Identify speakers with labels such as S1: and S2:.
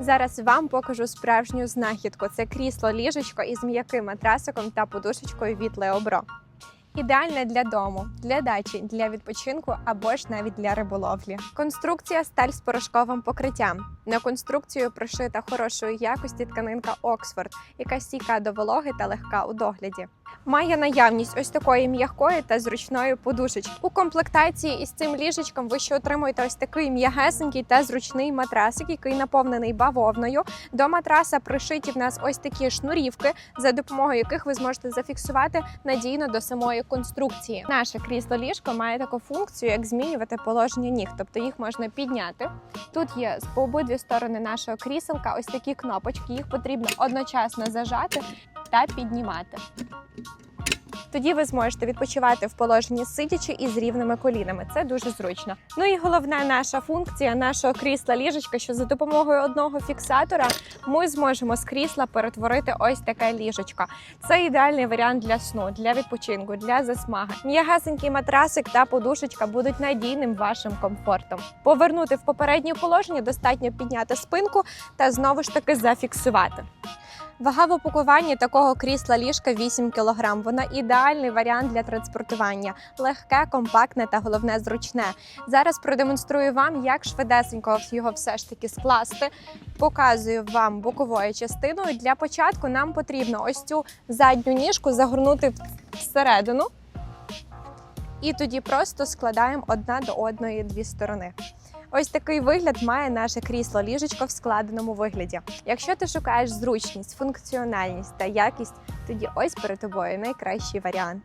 S1: Зараз вам покажу справжню знахідку. Це крісло ліжечко із м'яким матрасиком та подушечкою від Леобро. Ідеальне для дому, для дачі, для відпочинку або ж навіть для риболовлі. Конструкція сталь з порошковим покриттям. На конструкцію прошита хорошої якості тканинка Оксфорд, яка стійка до вологи та легка у догляді. Має наявність ось такої м'якої та зручної подушечки. У комплектації із цим ліжечком ви ще отримуєте ось такий м'ягесенький та зручний матрасик, який наповнений бавовною. До матраса пришиті в нас ось такі шнурівки, за допомогою яких ви зможете зафіксувати надійно до самої конструкції. Наше крісло ліжко має таку функцію, як змінювати положення ніг, тобто їх можна підняти. Тут є по обидві сторони нашого кріселка ось такі кнопочки. Їх потрібно одночасно зажати та піднімати. Тоді ви зможете відпочивати в положенні сидячи і з рівними колінами. Це дуже зручно. Ну і головна наша функція нашого крісла ліжечка, що за допомогою одного фіксатора ми зможемо з крісла перетворити ось таке ліжечко. Це ідеальний варіант для сну, для відпочинку, для засмаги. М'ягасенький матрасик та подушечка будуть надійним вашим комфортом. Повернути в попереднє положення достатньо підняти спинку та знову ж таки зафіксувати. Вага в упакуванні такого крісла ліжка 8 кг. Вона ідеальний варіант для транспортування, легке, компактне та головне зручне. Зараз продемонструю вам, як швидесенько його все ж таки скласти. Показую вам боковою частиною. Для початку нам потрібно ось цю задню ніжку загорнути всередину. І тоді просто складаємо одна до одної дві сторони. Ось такий вигляд має наше крісло ліжечко в складеному вигляді. Якщо ти шукаєш зручність, функціональність та якість, тоді ось перед тобою найкращий варіант.